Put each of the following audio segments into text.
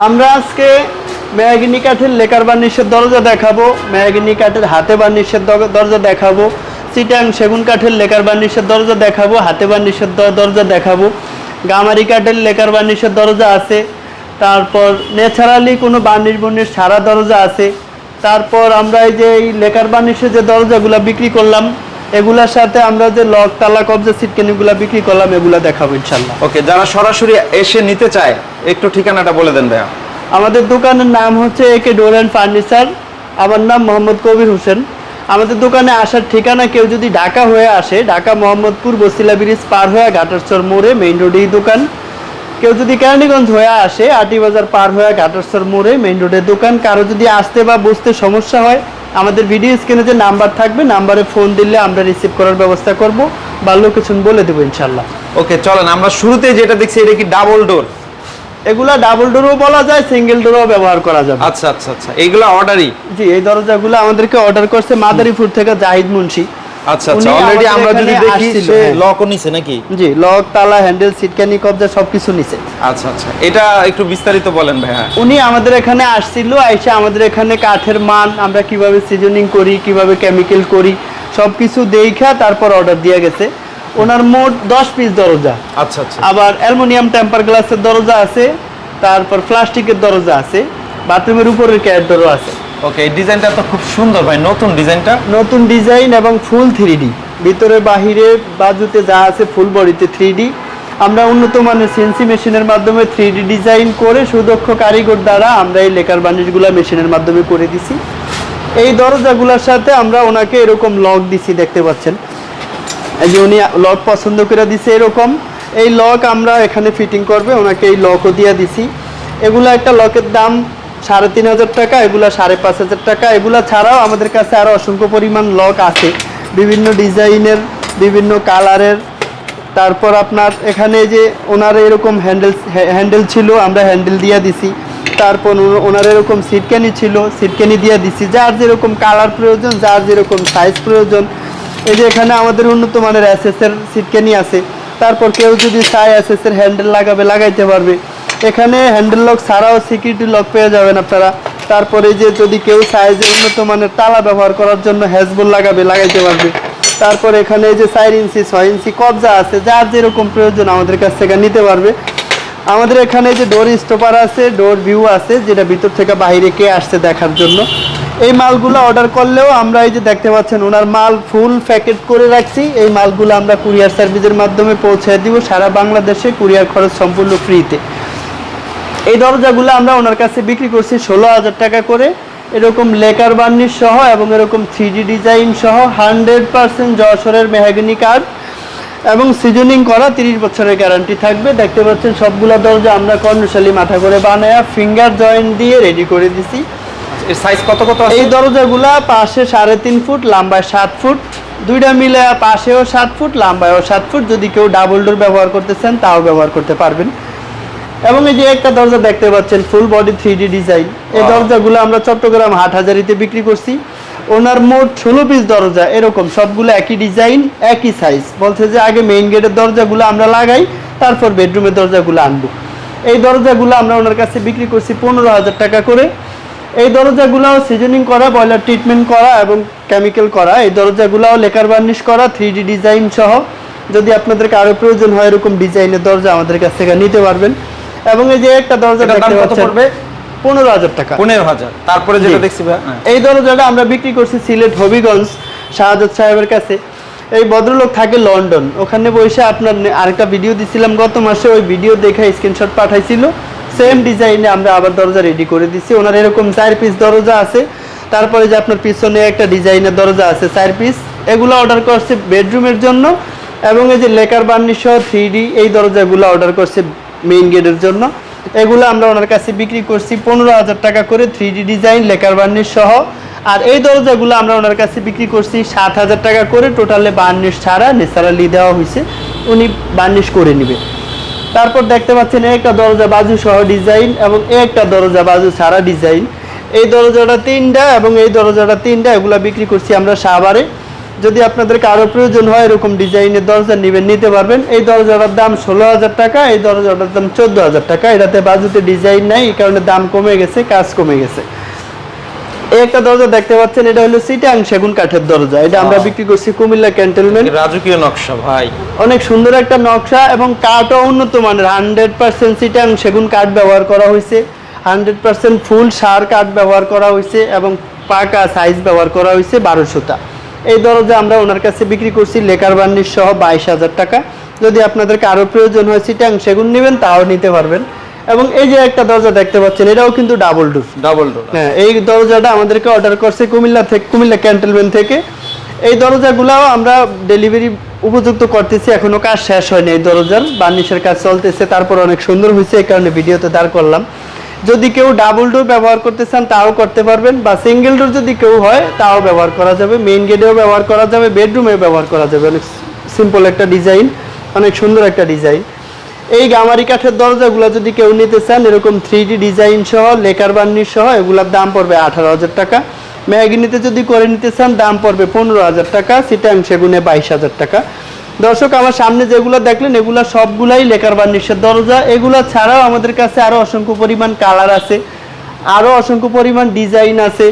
আমরা আজকে ম্যাগনি কাঠের লেকার বার্নিশের দরজা দেখাবো, ম্যাগনি কাঠের হাতে বার্নিশের দরজা দেখাবো, চিটাং সেগুন কাঠের লেকার বার্নিশের দরজা দেখাবো, হাতে বার্নিশের দরজা দেখাবো। গামারি কাঠের লেকার বার্নিশের দরজা আছে, তারপর ন্যাচারালি কোনো বার্নিশ বর্নিশ সারা দরজা আছে। তারপর আমরা এই যে এই লেকার বার্নিশের যে দরজাগুলো বিক্রি করলাম এগুলার সাথে আমরা যে লক তালা কবজা সিটকেনিগুলো বিক্রি করলাম এগুলা দেখাবো ইনশাল্লাহ ওকে যারা সরাসরি এসে নিতে চায় একটু ঠিকানাটা বলে দেন ভাইয়া। আমাদের দোকানের নাম হচ্ছে একে ডোর অ্যান্ড ফার্নিচার আমার নাম মোহাম্মদ কবির হোসেন। আমাদের দোকানে আসার ঠিকানা কেউ যদি ঢাকা হয়ে আসে ঢাকা মোহাম্মদপুর বসিলা ব্রিজ পার হয়ে ঘাটারচর মোড়ে মেইন রোডেই দোকান। কেউ যদি কেরানীগঞ্জ হয়ে আসে আটি বাজার পার হয়ে ঘাটারচর মোড়ে মেইন রোডের দোকান। কারও যদি আসতে বা বসতে সমস্যা হয় আমাদের ভিডিও স্ক্রিনে যে নাম্বার থাকবে নাম্বারে ফোন দিলে আমরা রিসিভ করার ব্যবস্থা করব। বা লোকেশন বলে দেবো ইনশাল্লাহ ওকে চলেন আমরা শুরুতে যেটা দেখছি এটা কি ডাবল ডোর এগুলা ডাবল ডোরও বলা যায় সিঙ্গেল ডোরও ব্যবহার করা যাবে। আচ্ছা আচ্ছা আচ্ছা এইগুলা অর্ডারই জি এই দরজাগুলো আমাদেরকে অর্ডার করছে মাদারীপুর থেকে জাহিদ মুন্সি। আচ্ছা আচ্ছা অলরেডি আমরা যদি দেখি সে হ্যাঁ। লকও নিছে নাকি? জি লক তালা হ্যান্ডেল সিটকানি কবজা সবকিছু নিছে। আচ্ছা আচ্ছা এটা একটু বিস্তারিত বলেন ভাইয়া। উনি আমাদের এখানে আসছিল আইসা আমাদের এখানে কাঠের মান আমরা কীভাবে সিজনিং করি কীভাবে কেমিক্যাল করি সবকিছু দেখা তারপর অর্ডার দিয়ে গেছে। ওনার মোট দশ পিস দরজা। আচ্ছা আচ্ছা। আবার অ্যালুমিনিয়াম টেম্পার গ্লাসের দরজা আছে তারপর প্লাস্টিকের দরজা আছে বাথরুমের উপরের ক্যারেক্টারও আছে। ওকে এই ডিজাইনটা তো খুব সুন্দর ভাই, নতুন ডিজাইনটা? নতুন ডিজাইন এবং ফুল থ্রি ভিতরে বাহিরে বাজুতে যা আছে ফুল বডিতে থ্রি আমরা উন্নত মানের সিএনসি মেশিনের মাধ্যমে থ্রি ডিজাইন করে সুদক্ষ কারিগর দ্বারা আমরা এই লেকার বানিশগুলা মেশিনের মাধ্যমে করে দিছি। এই দরজাগুলোর সাথে আমরা ওনাকে এরকম লক দিছি, দেখতে পাচ্ছেন। এই যে উনি লক পছন্দ করে দিছে এরকম। এই লক আমরা এখানে ফিটিং করবে, ওনাকে এই লকও দিয়ে দিছি। এগুলা একটা লকের দাম সাড়ে তিন হাজার টাকা, এগুলা সাড়ে পাঁচ হাজার টাকা। এগুলা ছাড়াও আমাদের কাছে আরও অসংখ্য পরিমাণ লক আছে। বিভিন্ন ডিজাইনের, বিভিন্ন কালারের। তারপর আপনার এখানে যে ওনার এরকম হ্যান্ডেল হ্যান্ডেল ছিল, আমরা হ্যান্ডেল দিয়ে দিছি। তারপর ওনার এরকম সিটকানি ছিল, সিটকানি দিয়ে দিছি। যার যেরকম কালার প্রয়োজন, যার যেরকম সাইজ প্রয়োজন। এই যে এখানে আমাদের উন্নত মানের এসএস এর সিটকানি আছে। তারপর কেউ যদি চায় এর হ্যান্ডেল লাগাবে, লাগাইতে পারবে। এখানে হ্যান্ডেল লক ছাড়াও সিকিউরিটি লক পেয়ে যাবেন আপনারা। তারপরে যে যদি কেউ যে উন্নত মানের তালা ব্যবহার করার জন্য হ্যাজবল লাগাবে, লাগাইতে পারবে। তারপর এখানে যে চার ইঞ্চি, ছয় ইঞ্চি কবজা আছে, যার যেরকম প্রয়োজন আমাদের কাছ থেকে নিতে পারবে। আমাদের এখানে যে ডোর স্টপার আছে ডোর ভিউ আছে, যেটা ভিতর থেকে বাইরে কে আসছে দেখার জন্য। এই মালগুলো অর্ডার করলেও আমরা এই যে দেখতে পাচ্ছেন, ওনার মাল ফুল প্যাকেট করে রাখছি। এই মালগুলো আমরা কুরিয়ার সার্ভিসের মাধ্যমে পৌঁছে দিব সারা বাংলাদেশে কুরিয়ার খরচ সম্পূর্ণ ফ্রিতে এই দরজাগুলো আমরা ওনার কাছে বিক্রি করছি ষোলো হাজার টাকা করে। এরকম লেকার বার্নিশ সহ এবং এরকম থ্রি ডিজাইন সহ হান্ড্রেড পার্সেন্ট যশোরের মেহাগনি কার্ড এবং সিজনিং করা তিরিশ বছরের গ্যারান্টি থাকবে। দেখতে পাচ্ছেন সবগুলো দরজা আমরা কর্ণশালী মাথা করে বানায়া ফিঙ্গার জয়েন্ট দিয়ে রেডি করে দিছি। এর সাইজ কত কত এই দরজাগুলা পাশে সাড়ে তিন ফুট লম্বায় সাত ফুট। দুইটা মিলে পাশেও সাত ফুট লম্বায়ও সাত ফুট। যদি কেউ ডাবল ডোর ব্যবহার করতে চান তাও ব্যবহার করতে পারবেন। এবং এই যে একটা দরজা দেখতে পাচ্ছেন ফুল বডি থ্রি ডিজাইন এই. দরজাগুলো আমরা চট্টগ্রাম হাট হাজারিতে বিক্রি করছি। ওনার মোট ষোলো পিস দরজা এরকম সবগুলো একই ডিজাইন একই সাইজ বলছে যে আগে মেইন গেটের দরজাগুলো আমরা লাগাই তারপর বেডরুমের দরজাগুলো আনব। এই দরজাগুলো আমরা ওনার কাছে বিক্রি করছি পনেরো হাজার টাকা করে। এই দরজাগুলোও সিজনিং করা বয়লার ট্রিটমেন্ট করা এবং কেমিক্যাল করা। এই দরজাগুলোও লেকার বার্নিশ করা থ্রি ডিজাইন সহ। যদি আপনাদেরকে আরও প্রয়োজন হয় এরকম ডিজাইনের দরজা আমাদের কাছ থেকে নিতে পারবেন। এবং এই যে একটা দরজা দেখতে কত পাচ্ছেন পড়বে? পনেরো হাজার টাকা। পনেরো হাজার। তারপরে যেটা দেখছি হ্যাঁ। এই দরজাটা আমরা বিক্রি করছি সিলেট হবিগঞ্জ শাহাদত সাহেবের কাছে। এই ভদ্রলোক থাকে লন্ডন। ওখানে বসে আপনার আরেকটা ভিডিও দিছিলাম গত মাসে ওই ভিডিও দেখে স্ক্রিনশট পাঠাইছিল। সেম ডিজাইনে আমরা আবার দরজা রেডি করে দিছি। ওনার এরকম চার পিস দরজা আছে। তারপরে যে আপনার পিছনে একটা ডিজাইনের দরজা আছে চার পিস এগুলো অর্ডার করছে বেডরুমের জন্য। এবং এই যে লেকার বার্নিশ থ্রি এই দরজাগুলো অর্ডার করছে মেইন গেটের জন্য। এগুলো আমরা ওনার কাছে বিক্রি করছি পনেরো হাজার টাকা করে থ্রি ডিজাইন লেকার বার্নিশ সহ। আর এই দরজাগুলো আমরা ওনার কাছে বিক্রি করছি সাত হাজার টাকা করে, টোটালে বার্নিশ ছাড়া ন্যাচারালি দেওয়া হয়েছে। উনি বার্নিশ করে নেবে। তারপর দেখতে পাচ্ছেন একটা দরজা বাজু সহ ডিজাইন এবং একটা দরজা বাজু ছাড়া ডিজাইন এই দরজাটা তিনটা এবং এই দরজাটা তিনটা, এগুলো বিক্রি করছি আমরা সাভারে। যদি আপনাদের কারও প্রয়োজন হয় এরকম ডিজাইনের দরজা নেবেন নিতে পারবেন। এই দরজাটার দাম ষোলো হাজার টাকা এই দরজাটার দাম চোদ্দ হাজার টাকা। এটাতে বাজুতে ডিজাইন নাই এই কারণে দাম কমে গেছে কাজ কমে গেছে। এই একটা দরজা দেখতে পাচ্ছেন এটা হলো সিটাং সেগুন কাঠের দরজা। এটা আমরা বিক্রি করছি কুমিল্লা ক্যান্টনমেন্ট। রাজকীয় নকশা ভাই। অনেক সুন্দর একটা নকশা এবং কাঠও উন্নত মানের। হান্ড্রেড পার্সেন্ট সিটাং সেগুন কাঠ ব্যবহার করা হয়েছে। হান্ড্রেড পার্সেন্ট ফুল সার কাঠ ব্যবহার করা হয়েছে এবং পাকা সাইজ ব্যবহার করা হয়েছে বারোশোটা। এই দরজা আমরা ওনার কাছে বিক্রি করছি লেকার বান্ডির সহ বাইশ হাজার টাকা। যদি আপনাদের কারও প্রয়োজন হয় সিটাং সেগুন নেবেন তাও নিতে পারবেন। এবং এই যে একটা দরজা দেখতে পাচ্ছেন এটাও কিন্তু ডাবল ডোর। Double door. হ্যাঁ এই দরজাটা আমাদেরকে অর্ডার করছে কুমিল্লা থেকে কুমিল্লা ক্যান্টনমেন্ট থেকে। এই দরজাগুলাও আমরা ডেলিভারি উপযুক্ত করতেছি এখনও কাজ শেষ হয়নি এই দরজার। বার্নিশের কাজ চলতেছে তারপর অনেক সুন্দর হয়েছে এই কারণে ভিডিওতে দাঁড় করলাম। যদি কেউ ডাবল ডোর ব্যবহার করতে চান, তাও করতে পারবেন। বা সিঙ্গেল ডোর যদি কেউ হয়, তাও ব্যবহার করা যাবে। মেইন গেটেও ব্যবহার করা যাবে বেডরুমেও ব্যবহার করা যাবে। অনেক সিম্পল একটা ডিজাইন অনেক সুন্দর একটা ডিজাইন এই গামারি কাঠের দরজাগুলো যদি কেউ নিতে চান, এরকম থ্রি ডিজাইন সহ, লেকার বার্নিশ সহ, এগুলোর দাম পড়বে আঠারো হাজার টাকা। ম্যাগনিতে যদি করে নিতে চান, দাম পড়বে পনেরো হাজার টাকা সিটাং সেগুনে বাইশ হাজার টাকা। দর্শক, আমার সামনে যেগুলো দেখলেন, এগুলো সবগুলাই লেকার বার্নিশের দরজা। এগুলো ছাড়াও আমাদের কাছে আরও অসংখ্য পরিমাণ কালার আছে আরও অসংখ্য পরিমাণ ডিজাইন আছে,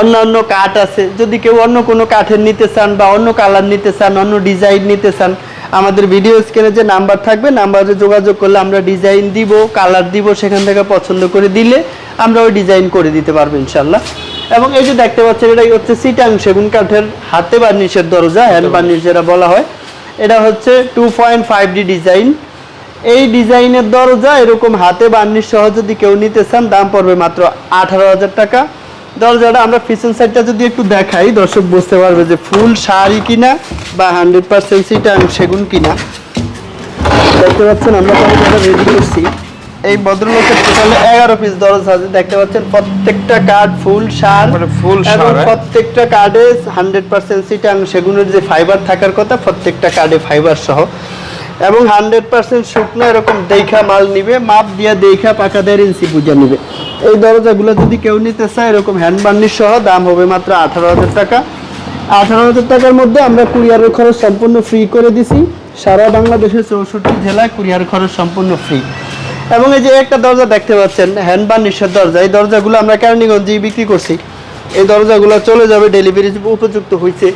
অন্যান্য কাঠ আছে। যদি কেউ অন্য কোনো কাঠের নিতে চান বা অন্য কালার নিতে চান, অন্য ডিজাইন নিতে চান, আমাদের ভিডিও স্ক্রিনে যে নাম্বার থাকবে, নাম্বারে যোগাযোগ করলে আমরা ডিজাইন দিব, কালার দিব, সেখান থেকে পছন্দ করে দিলে আমরা ওই ডিজাইন করে দিতে পারব ইনশাল্লাহ এবং এই যে দেখতে পাচ্ছেন, এটাই হচ্ছে সিটাং সেগুন কাঠের হাতে বার্নিশের দরজা হ্যান্ড বার্নিশ যেটা বলা হয়। এটা হচ্ছে two point five D design এই ডিজাইনের দরজা এরকম হাতে বার্নিশ সহ যদি কেউ নিতে চান, দাম পড়বে মাত্র আঠারো হাজার টাকা। দরজাটা আমরা ফিশন সাইডটা যদি একটু দেখাই, দর্শক বুঝতে পারবে যে ফুল শাড়ি কিনা বা হান্ড্রেড পার্সেন্ট সিটা সেগুন কিনা। দেখতে পাচ্ছেন, আমরা রেডি করছি। এই ভদ্রলোকের টোটালে এগারো পিস দরজা আছে দেখতে পাচ্ছেন? প্রত্যেকটা কার্ড ফুল সার মানে full এবং হ্যাঁ? প্রত্যেকটা কার্ডে হান্ড্রেড পার্সেন্ট সিটাং সেগুনের যে ফাইবার থাকার কথা প্রত্যেকটা কার্ডে ফাইবার সহ। এবং হান্ড্রেড পার্সেন্ট শুকনো এরকম দেখা মাল নিবে মাপ দিয়ে দেখা পাকা দেড় ইঞ্চি পূজা নিবে। এই দরজাগুলো যদি কেউ নিতে চায় এরকম হ্যান্ড বার্নিশ সহ দাম হবে মাত্র আঠারো হাজার টাকা। আঠারো হাজার টাকার মধ্যে আমরা কুরিয়ারের খরচ সম্পূর্ণ ফ্রি করে দিছি। সারা বাংলাদেশের চৌষট্টি জেলায় কুরিয়ার খরচ সম্পূর্ণ ফ্রি এবং এই যে একটা দরজা দেখতে পাচ্ছেন হ্যান্ড বার্নিশের দরজা। এই দরজাগুলো আমরা কেরানীগঞ্জেই বিক্রি করছি। এই দরজাগুলো চলে যাবে ডেলিভারি উপযুক্ত হয়েছে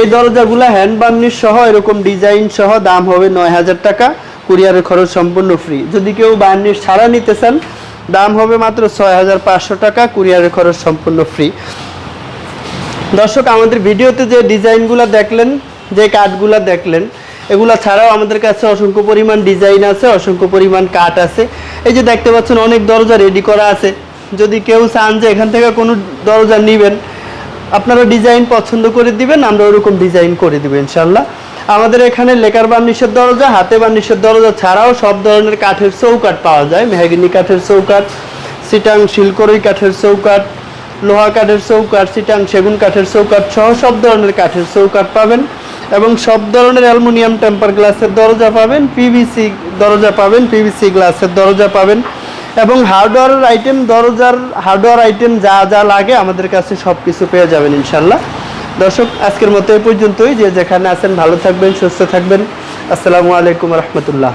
এই দরজাগুলো হ্যান্ড বার্নিশ সহ, এরকম ডিজাইন সহ দাম হবে নয় হাজার টাকা। কুরিয়ারের খরচ সম্পূর্ণ ফ্রি যদি কেউ বার্নিশ ছাড়া নিতে চান, দাম হবে মাত্র ছয় হাজার পাঁচশো টাকা। কুরিয়ারের খরচ সম্পূর্ণ ফ্রি দর্শক, আমাদের ভিডিওতে যে ডিজাইনগুলো দেখলেন, যে কাঠগুলো দেখলেন এগুলো ছাড়াও আমাদের কাছে অসংখ্য পরিমাণ ডিজাইন আছে, অসংখ্য পরিমাণ কাঠ আছে। এই যে দেখতে পাচ্ছেন অনেক দরজা রেডি করা আছে। যদি কেউ চান যে এখান থেকে কোনো দরজা নেবেন, আপনারা ডিজাইন পছন্দ করে দিবেন, আমরা ওরকম ডিজাইন করে দিব ইনশাল্লাহ আমাদের এখানে লেকার বার্নিশের দরজা, হাতে বার্নিশের দরজা ছাড়াও সব ধরনের কাঠের চৌকাঠ পাওয়া যায়। মেহাগিনি কাঠের চৌকাঠ, সিটাং শিলকরই কাঠের চৌকাঠ, লোহা কাঠের চৌকাঠ, সিটাং সেগুন কাঠের চৌকাঠ সহ সব ধরনের কাঠের চৌকাঠ পাবেন। এবং সব ধরনের অ্যালুমিনিয়াম টেম্পার গ্লাসের দরজা পাবেন পিভিসি দরজা পাবেন পিভিসি গ্লাসের দরজা পাবেন। এবং হার্ডওয়্যার আইটেম, দরজার হার্ডওয়্যার আইটেম যা যা লাগে আমাদের কাছে সব কিছু পেয়ে যাবেন ইনশাল্লাহ। দর্শক, আজকের মতো এই পর্যন্তই। যে যেখানে আছেন, ভালো থাকবেন, সুস্থ থাকবেন। আসসালামু আলাইকুম রহমতুল্লাহ।